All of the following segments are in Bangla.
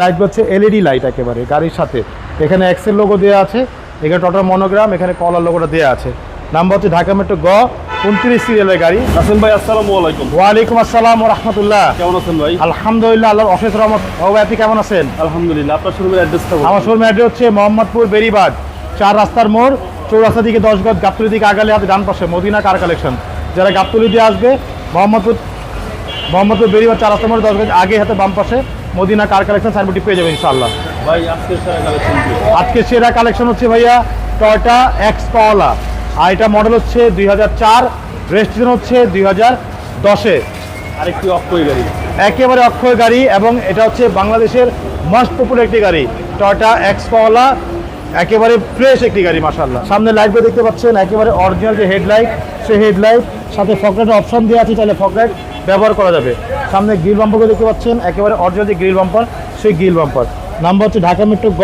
লাইট হচ্ছে এলইডি লাইট একেবারে গাড়ির সাথে। এখানে এক্সেল লোগো দেওয়া আছে এখানে টোটাল মনোগ্রাম এখানে কলার লোগোটা দেওয়া আছে। নাম্বার হচ্ছে ঢাকা মেট্রো গ উনত্রিশ সিরিয়ালের গাড়ি। হাসান ভাই আসসালামু আলাইকুম। ওয়ালাইকুম আসসালাম রহমতুল্লাহ। কেমন আছেন ভাই? আলহামদুলিল্লাহ আল্লাহর অশেষ রহমত। আপনি কেমন আছেন? আলহামদুলিল্লাহ আপনার শোরুমের অ্যাড্রেসটা আমার শোরুম অ্যাড্রেস হচ্ছে মোহাম্মদপুর বেরিবাদ চার রাস্তার মোড় চৌরাস্তা দিকে দশ গজ গাবতলি দিকে আগালে হাতে ডান পাশে মদিনা কার কালেকশন যারা গাবতলি দিয়ে আসবে মোহাম্মদপুর মোহাম্মদপুর বেরিবাদ চার রাস্তার মোড় দশ গজ আগে হাতে বাম পাশে। মদিনা কার কালেকশন সাইনবোর্ডটি পেয়ে যাবে ইনশাআল্লাহ। ভাই আজকে সেরা কালেকশন আজকে সেরা কালেকশন হচ্ছে ভাইয়া টয়টা এক্স পাওয়ালা আর এটা মডেল হচ্ছে দুই হাজার চার রেজিস্ট্রেশন হচ্ছে দুই হাজার দশে। আরেকটি অক্ষয় গাড়ি। একেবারে অক্ষয় গাড়ি এবং এটা হচ্ছে বাংলাদেশের মোস্ট পপুলার একটি গাড়ি টয়টা এক্স পাওয়ালা একেবারে ফ্রেশ একটি গাড়ি মাসাল্লাহ সামনে লাইটগুলো দেখতে পাচ্ছেন, একেবারে অরিজিনাল যে হেডলাইট সেই হেডলাইট সাথে ফকলাইটের অপশন দেওয়া আছে, তাহলে ফকলাইট ব্যবহার করা যাবে। সামনে গ্রিল বাম্পারগুলো দেখতে পাচ্ছেন, একেবারে অরিজিনাল যে গ্রিল বাম্পার সেই গ্রিল বাম্পার নাম্বার হচ্ছে ঢাকা মেট্রো গ,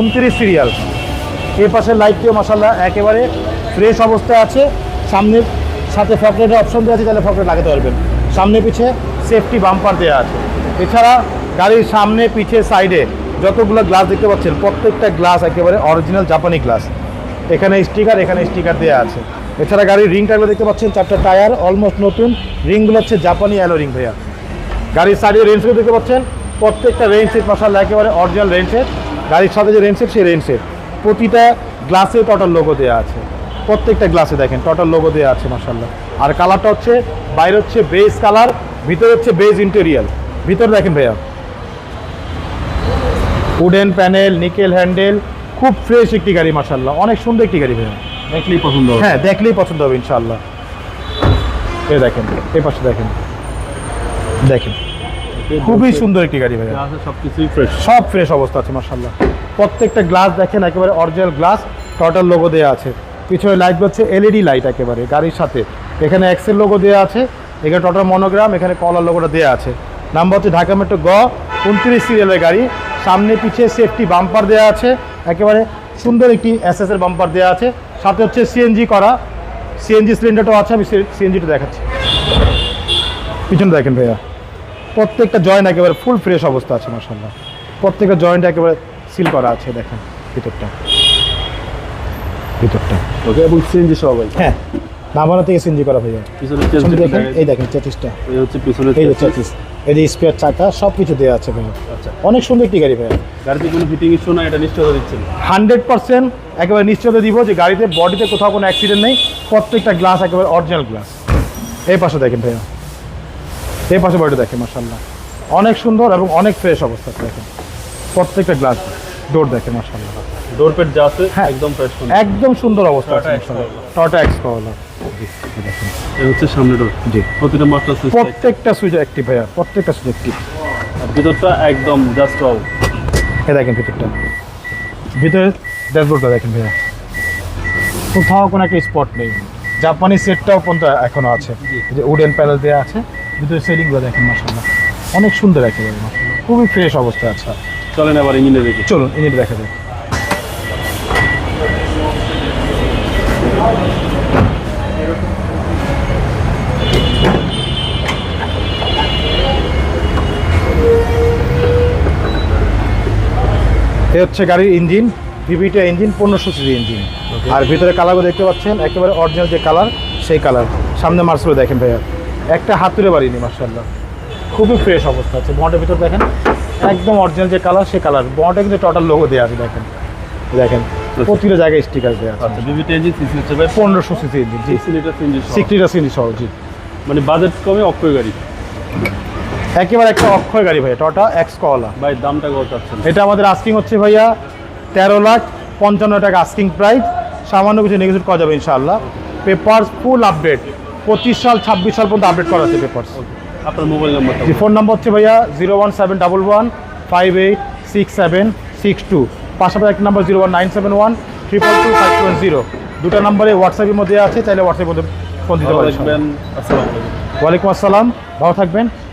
উনত্রিশ সিরিয়াল এই পাশের লাইটটিও মশাল্লা একেবারে ফ্রেশ অবস্থায় আছে। সামনের সাথে ফকলেটের অপশন দেওয়া আছে, তাহলে ফকলেট লাগাতে পারবেন। সামনে পিছে সেফটি বাম্পার দেওয়া আছে। এছাড়া গাড়ির সামনে, পিছে সাইডে যতগুলো গ্লাস দেখতে পাচ্ছেন, প্রত্যেকটা গ্লাস একেবারে অরিজিনাল জাপানি গ্লাস এখানে স্টিকার এখানে স্টিকার দেওয়া আছে। এছাড়া গাড়ির রিং টায়ারগুলো দেখতে পাচ্ছেন, চারটা টায়ার অলমোস্ট নতুন। রিংগুলো হচ্ছে জাপানি অ্যালো রিং ভাইয়া। গাড়ির সাইডে রেঞ্জ দেখতে পাচ্ছেন, প্রত্যেকটা রেঞ্জ সেট একেবারে অরিজিনাল রেঞ্জ সেট গাড়ির সাথে যে রেঞ্জ সেট সেই রেঞ্জ সেট প্রতিটা গ্লাসে টোটাল লোগো দেওয়া আছে। প্রত্যেকটা গ্লাসে দেখেন টোটাল লোগো দেওয়া আছে মাসাল্লাহ আর কালারটা হচ্ছে, বাইরে হচ্ছে বেজ কালার ভিতরে হচ্ছে বেজ ইন্টেরিয়াল ভিতরে দেখেন ভাইয়া। উডেন প্যানেল নিকেল হ্যান্ডেল খুব ফ্রেশ একটি গাড়ি মাসাল্লাহ অনেক সুন্দর একটি গাড়ি ভাইয়া। দেখলেই পছন্দ হবে। হ্যাঁ দেখলেই পছন্দ হবে ইনশাল্লাহ এ দেখেন এই পাশে দেখেন। দেখেন। খুবই সুন্দর একটি গাড়ি ভাইয়া। সবকিছুই ফ্রেশ সব ফ্রেশ অবস্থা আছে মার্শাল্লাহ প্রত্যেকটা গ্লাস দেখেন একেবারে অরিজিনাল গ্লাস টোটাল লোগো দেওয়া আছে। পিছনে লাইট হচ্ছে এলইডি লাইট একেবারে গাড়ির সাথে। এখানে এক্সেল লোগো দেওয়া আছে এখানে টোটাল মনোগ্রাম এখানে কলার লোগোটা দেওয়া আছে। নাম্বার হচ্ছে ঢাকা মেট্রো গ উনত্রিশ সিরিয়ালের গাড়ি। সামনে পিছে সেফটি বাম্পার দেওয়া আছে একেবারে সুন্দর একটি এসএস এর বাম্পার দেওয়া আছে। সাথে হচ্ছে সিএনজি করা সিএনজি সিলিন্ডারটাও আছে আমি সিএনজিটা দেখাচ্ছি। পিছনে দেখেন ভাইয়া প্রত্যেকটা জয়েন্ট একেবারে ফুল ফ্রেশ অবস্থা আছে মাসাল্লাহ প্রত্যেকটা জয়েন্ট একেবারে সিল করা আছে দেখেন ভিতরটা। ভিতরটা। ওকে এবং সিএনজি সহ ভাই। হ্যাঁ নামানো থেকে সিনজি করা ভাইয়া। এই দেখেন। চেচিসটা এই হচ্ছে পিছনে এই যে যে স্পেয়ার চাকা সব কিছু দেওয়া আছে ভাইয়া আচ্ছা। অনেক সুন্দর একটি গাড়ি ভাইয়া গাড়িতে কোনো ফিটিং ইস্যু না এটা নিশ্চয়তা দিচ্ছেন। হান্ড্রেড পার্সেন্ট একেবারে নিশ্চয়তা দিব যে গাড়িতে বডিতে কোথাও কোনো অ্যাক্সিডেন্ট নেই প্রত্যেকটা গ্লাস একেবারে অরিজিনাল গ্লাস এই পাশে দেখেন ভাইয়া। এই পাশে বডিটা দেখেন মাসাল্লাহ অনেক সুন্দর এবং অনেক ফ্রেশ অবস্থা দেখেন। প্রত্যেকটা গ্লাস ডোর দেখেন মাসাল্লাহ ডোর পেট যা আছে হ্যাঁ। একদম ফ্রেশ একদম সুন্দর অবস্থা আছে X এক্স পাওয়ালা দেখেন। হচ্ছে সামনে ডোর জি। প্রতিটা মাস্টার সুইচ প্রত্যেকটা সুইচ অ্যাক্টিভ ভাইয়া প্রত্যেকটা সুইচ অ্যাক্টিভ ভিতরটা একদম জাস্ট ওয়াও এই দেখেন ভিতরটা। ভিতরে ড্যাশবোর্ডটা দেখেন ভাইয়া। কোথাও কোনো একটা স্পট নেই। জাপানি সেটটাও পর্যন্ত এখনও আছে। যে উডেন প্যানেল দেওয়া আছে। ভিতরে সেলিংগুলো দেখেন মাসাল্লাহ অনেক সুন্দর একেবারে খুবই ফ্রেশ অবস্থা আছে। চলেন আবার ইঞ্জিনে দেখি। চলুন ইনি দেখা যায় এ হচ্ছে গাড়ির ইঞ্জিন ভিভিটা ইঞ্জিন পনেরোশো সিসি ইঞ্জিন আর ভিতরে কালারগুলো দেখতে পাচ্ছেন একেবারে অরিজিনাল যে কালার সেই কালার। সামনে মার্সগুলো দেখেন ভাইয়া। একটা হাতুড়ে বাড়িনি মার্শাল্লাহ খুবই ফ্রেশ অবস্থা আছে। বন্ডের ভিতর দেখেন একদম অরিজিনাল যে কালার সেই কালার। বন্ডে কিন্তু টোটাল লোগো দেওয়া আছে দেখেন। দেখেন প্রতিটা জায়গায় স্টিকার দেওয়া আছে আচ্ছা বিবিটি ইঞ্জিন সিসি হচ্ছে ভাই পনেরোশো সিসি ইঞ্জিন জি। লিটার সিক্সটিটা সিঞ্জি সহ। জি। মানে বাজেট কমে অক্ষয় গাড়ি। একেবারে একটা অক্ষয় গাড়ি ভাইয়া টটা এক্স কলা ভাই দামটা কত এটা আমাদের আস্কিং হচ্ছে ভাইয়া তেরো লাখ পঞ্চান্ন টাকা আস্কিং প্রাইস সামান্য কিছু নেগোসিয়েট করা যাবে ইনশাআল্লাহ। পেপার্স ফুল আপডেট পঁচিশ সাল ছাব্বিশ সাল পর্যন্ত আপডেট করা আছে পেপার্স আপনার মোবাইল নাম্বারটা ফোন নাম্বার হচ্ছে ভাইয়া zero one seven double one five eight six seven six two পাশাপাশি একটা number zero one nine seven one triple two five seven zero দুটো নাম্বারে হোয়াটসঅ্যাপের মধ্যে আছে চাইলে হোয়াটসঅ্যাপের মধ্যে ফোন দিতে আলাইকুম। ওয়ালাইকুম আসসালাম। ভালো থাকবেন।